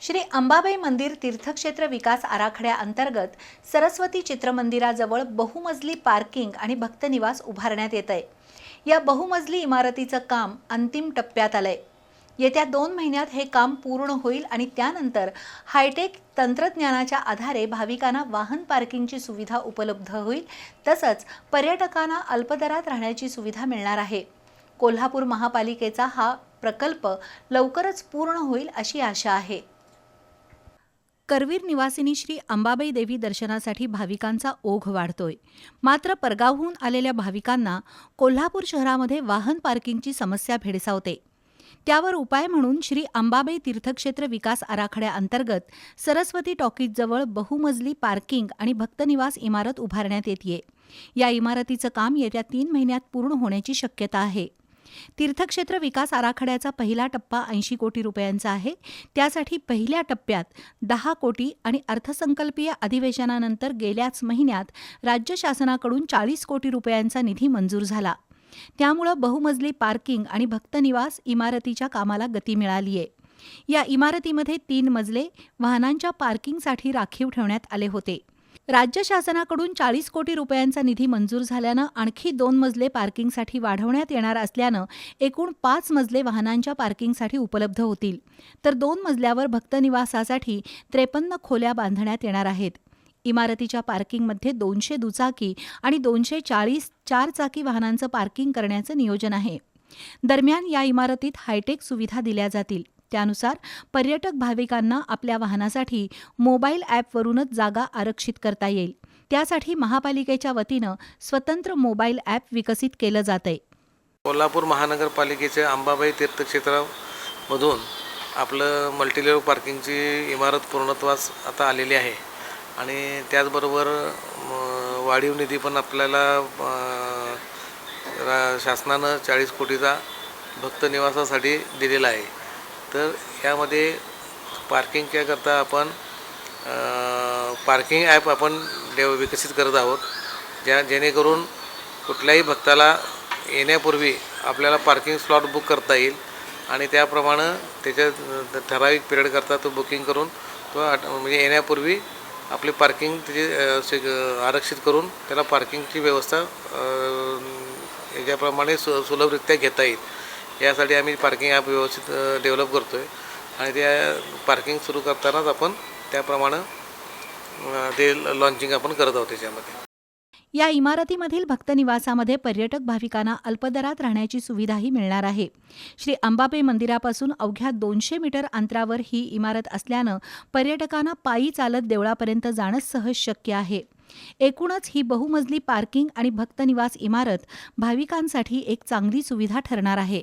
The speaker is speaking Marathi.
श्री अंबाबाई मंदिर तीर्थक्षेत्र विकास आराखड्याअंतर्गत सरस्वती चित्रमंदिराजवळ बहुमजली पार्किंग आणि भक्तनिवास उभारण्यात येत आहे. या बहुमजली इमारतीचं काम अंतिम टप्प्यात आलंय. येत्या दोन महिन्यात हे काम पूर्ण होईल आणि त्यानंतर हायटेक तंत्रज्ञानाच्या आधारे भाविकांना वाहन पार्किंगची सुविधा उपलब्ध होईल तसंच पर्यटकांना अल्पदरात राहण्याची सुविधा मिळणार आहे. कोल्हापूर महापालिकेचा हा प्रकल्प लवकरच पूर्ण होईल अशी आशा आहे. करवीर निवासिनी श्री अंबाबाई देवी दर्शनासाठी भाविकांचा ओघ वाढतोय. मात्र परगावहून आलेल्या भाविकांना कोल्हापूर शहरामध्ये वाहन पार्किंगची समस्या भेडसावते. त्यावर उपाय म्हणून श्री अंबाबाई तीर्थक्षेत्र विकास आराखड्याअंतर्गत सरस्वती टॉकीजजवळ बहुमजली पार्किंग आणि भक्तनिवास इमारत उभारण्यात येते या इमारतीचं काम येत्या तीन महिन्यात पूर्ण होण्याची शक्यता आहे. तीर्थक्षेत्र विकास आराखड्याचा पहिला टप्पा ऐंशी कोटी रुपयांचा आहे. त्यासाठी पहिल्या टप्प्यात दहा कोटी आणि अर्थसंकल्पीय अधिवेशनानंतर गेल्याच महिन्यात राज्य शासनाकडून चाळीस कोटी रुपयांचा निधी मंजूर झाला. त्यामुळं बहुमजली पार्किंग आणि भक्तनिवास इमारतीच्या कामाला गती मिळाली आहे या इमारतीमध्ये तीन मजले वाहनांच्या पार्किंगसाठी राखीव ठेवण्यात आले होते. राज्य शासनाकडून चाळीस कोटी रुपयांचा निधी मंजूर झाल्यानं आणखी दोन मजले पार्किंगसाठी वाढवण्यात येणार असल्यानं एकूण पाच मजले वाहनांच्या पार्किंगसाठी उपलब्ध होतील. तर दोन मजल्यावर भक्तनिवासासाठी त्रेपन्न खोल्या बांधण्यात येणार आहेत. इमारतीच्या पार्किंगमध्ये दोनशे दुचाकी आणि दोनशे चाळीस चारचाकी वाहनांचं पार्किंग करण्याचं नियोजन आहे. दरम्यान या इमारतीत हायटेक सुविधा दिल्या जातील. त्यानुसार पर्यटक भाविकांना आपल्या वाहनासाठी मोबाईल ॲपवरूनच जागा आरक्षित करता येईल. त्यासाठी महापालिकेच्या वतीनं स्वतंत्र मोबाईल ॲप विकसित केलं जात आहे कोल्हापूर महानगरपालिकेच्या अंबाबाई तीर्थक्षेत्रामधून आपलं मल्टीलेवल पार्किंगची इमारत पूर्णत्वास आता आलेली आहे. आणि त्याचबरोबर वाढीव निधी पण आपल्याला रा- शासनानं चाळीस कोटीचा भक्त निवासासाठी दिलेला आहे. तर यामध्ये पार्किंगच्याकरता आपण पार्किंग ॲप आपण डेव विकसित करत आहोत. ज्या जेणेकरून कुठल्याही भक्ताला येण्यापूर्वी आपल्याला पार्किंग स्लॉट बुक करता येईल आणि त्याप्रमाणे त्याच्या ठराविक पिरियडकरता तो बुकिंग करून तो आट- म्हणजे येण्यापूर्वी आपली पार्किंग त्याची आरक्षित करून त्याला पार्किंगची व्यवस्था याच्याप्रमाणे सु सुलभरित्या घेता येईल. यासाठी आम्ही पार्किंग ॲप व्यवस्थित डेव्हलप करतो आहे आणि त्या पार्किंग सुरू करतानाच आपण त्याप्रमाणे ते लॉन्चिंग आपण करत आहोत त्याच्यामध्ये. या इमारतीमधील भक्तनिवासामध्ये पर्यटक भाविकांना अल्पदरात राहण्याची सुविधाही मिळणार आहे. श्री अंबाबाई मंदिरापासून अवघ्या दोनशे मीटर अंतरावर ही इमारत असल्यानं पर्यटकांना पायी चालत देवळापर्यंत जाणं सहज शक्य आहे. एकूणच ही बहुमजली पार्किंग आणि भक्तनिवास इमारत भाविकांसाठी एक चांगली सुविधा ठरणार आहे.